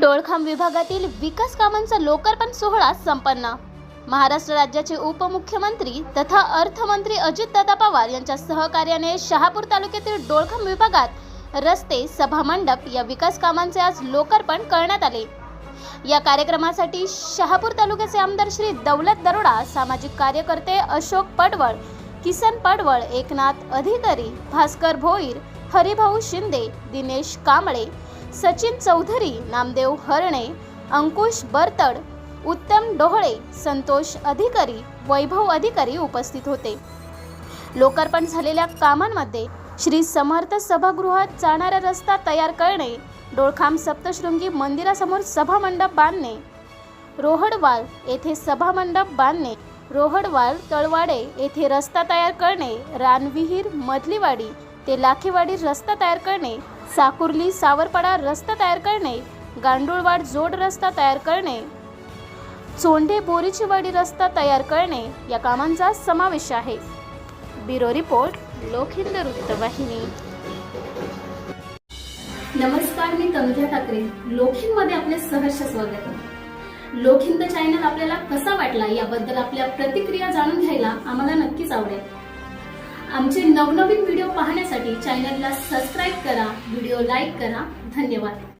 डोळखाम विभागातील विकास कामांचा लोकार्पण सोहळा संपन्न. महाराष्ट्र राज्याचे उपमुख्यमंत्री तथा अर्थमंत्री अजितदादा पवार यांच्या सहकार्याने शहापूर तालुक्यातील डोळखाम विभागात रस्ते सभामंडप या विकास कामांचे आज लोकार्पण करण्यात आले. या कार्यक्रमासाठी शहापूर तालुक्याचे आमदार श्री दौलत दरोडा सामाजिक कार्यकर्ते अशोक पडवळ किसन पडवळ एकनाथ अधिकारी भास्कर भोईर हरिभाऊ शिंदे दिनेश कांबळे सचिन चौधरी नामदेव हरणे अंकुश बरतड उत्तम डोहळे संतोष अधिकारी वैभव अधिकारी उपस्थित होते. लोकार्पण झालेल्या कामांमध्ये श्री समर्थ सभागृहात जाणारा रस्ता तयार करणे डोळखाम सप्तशृंगी मंदिरासमोर सभामंडप बांधणे रोहडवाल येथे सभामंडप बांधणे रोहडवाल तळवाडे येथे रस्ता तयार करणे रानविहीर मधलीवाडी ते लाखेवाडी रस्ता तयार करणे साकुर्ली सावरपाडा रस्ता तयार करणे गांडूळवाड जोड रस्ता तयार करणे चोंडे बोरीचीवाडी रस्ता तयार करणे या कामांचा समावेश आहे. ब्युरो रिपोर्ट लोकहिंद वृत्तवाहिनी नमस्कार मी तनुजा ठाकरे. लोकहिंदमध्ये आपले सहर्ष स्वागत आहे. लोकहिंद चॅनल आपल्याला कसा वाटला याबद्दल आपल्या प्रतिक्रिया जाणून घ्यायला आम्हाला नक्कीच आवडेल. आमचे नवनवीन व्हिडिओ पाहण्यासाठी चॅनलला सबस्क्राईब करा व्हिडिओ लाईक करा. धन्यवाद.